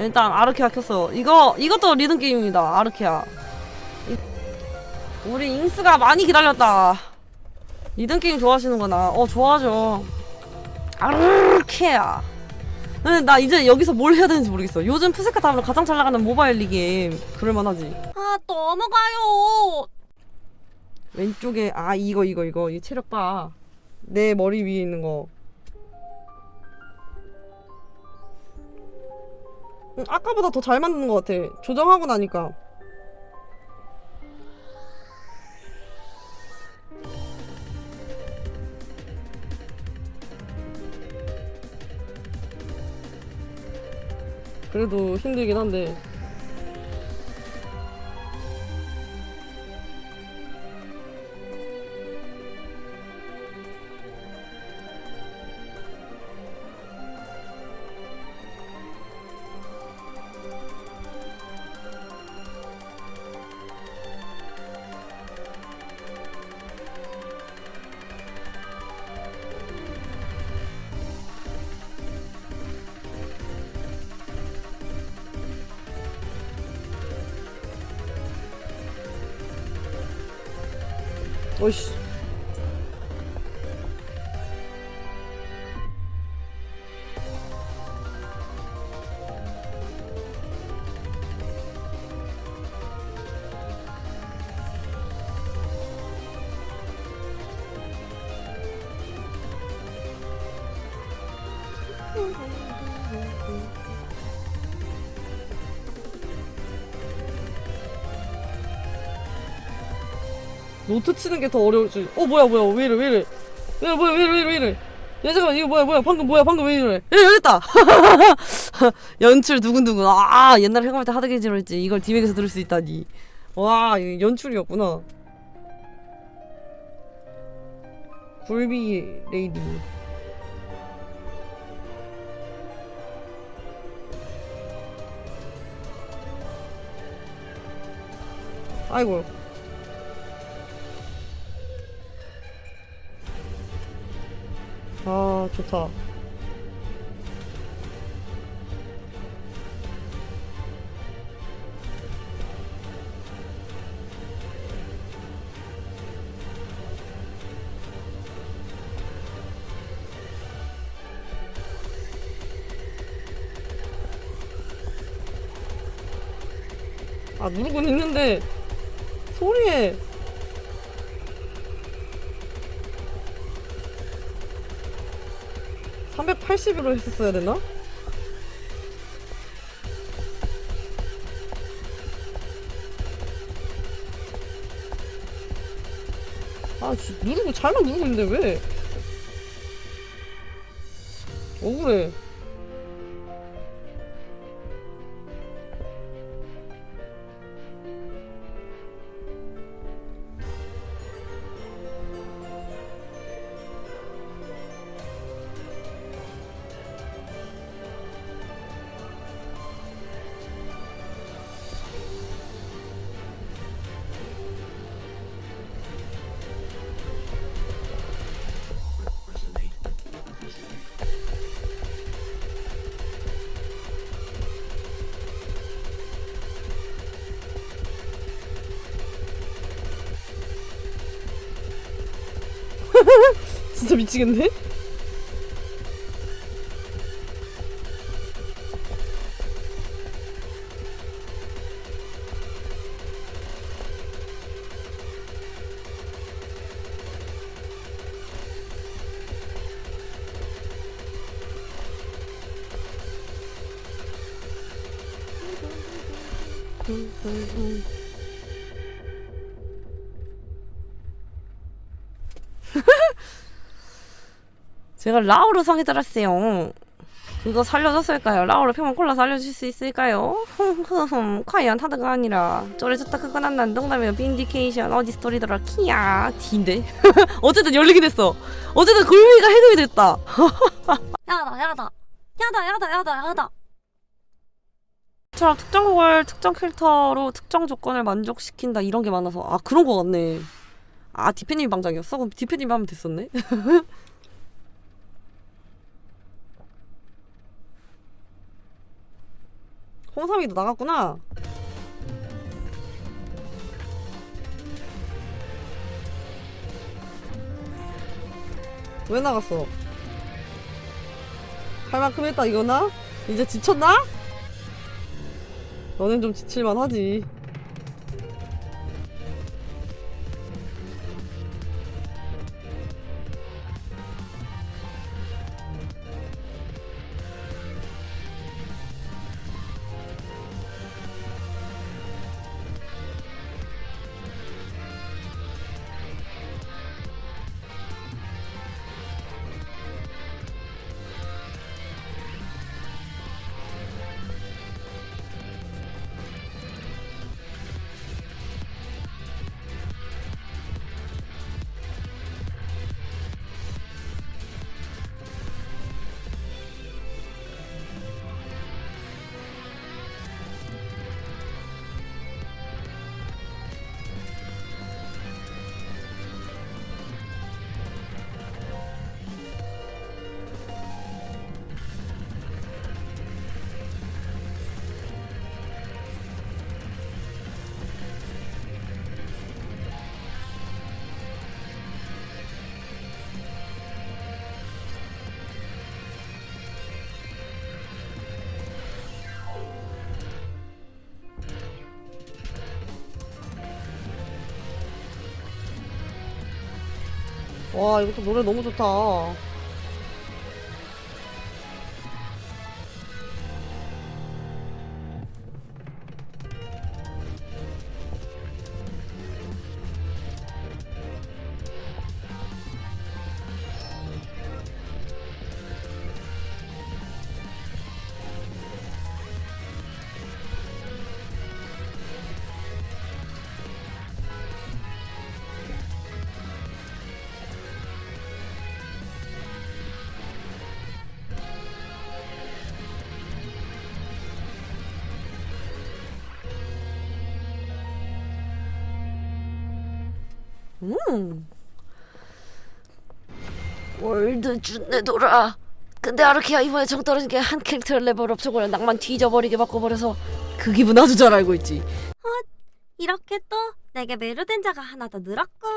일단 아르케아 켰어. 이거 이것도 리듬 게임입니다. 아르케아. 이- 우리 잉스가 많이 기다렸다. 리듬 게임 좋아하시는구나. 어 좋아하죠. 아르케아. 근데 나 이제 여기서 뭘 해야 되는지 모르겠어. 요즘 푸세카 다음으로 가장 잘 나가는 모바일 리게임. 그럴만하지. 아 넘어가요. 왼쪽에 아 이거 이거 이거 이 체력 봐. 내 머리 위에 있는 거. 아까보다 더 잘 만드는 것 같아. 조정하고 나니까. 그래도 힘들긴 한데. 어 노트 치는 게 더 어려울지. 어 뭐야 뭐야 왜 이래 왜 이래 왜 이래 뭐야 왜 이래 왜 이래 왜 이래. 야 잠깐만 이거 뭐야 뭐야 방금 뭐야 방금 왜 이래? 예 여기 있다. 연출 두근두근. 아 옛날에 해감할 때 하드게지로 했지. 이걸 디맥에서 들을 수 있다니. 와 연출이었구나. 굴비 레이디. 아이고. 아 좋다. 아 누르곤 있는데 소리에 (380으로) 했었어야 되나? 아 씨, 누르고 잘만 누르고 있는데 왜 억울해 진짜 미치겠네 제가 라우르 상에 들었어요. 그거 살려줬을까요? 라우르 평범 콜라 살려줄 수 있을까요? 흠흠흠 과연 하드가 아니라 쫄해졌다 그건 안난 농담이에요 빈디케이션 어디 스토리더라 키야 D인데? 어쨌든 열리긴 했어 어쨌든 골미가 해결이 됐다 야다 야다 야다 야다 야다 야다. 처럼 특정 곡을 특정 캐릭터로 특정 조건을 만족시킨다 이런 게 많아서 아 그런 거 같네 아 디페님 방장이었어? 그럼 디페님 하면 됐었네 홍삼이도 나갔구나. 왜 나갔어? 할 만큼 했다 이거나? 이제 지쳤나? 너는 좀 지칠만 하지. 와 이것도 노래 너무 좋다. 음. 월드 준내돌아. 근데 아르키아 이번에 정 떨어진 게 한 캐릭터 레벨 업적으로 낭만 뒤져버리게 바꿔버려서 그 기분 아주 잘 알고 있지. 이렇게 또 내게 매료된 자가 하나 더 늘었군.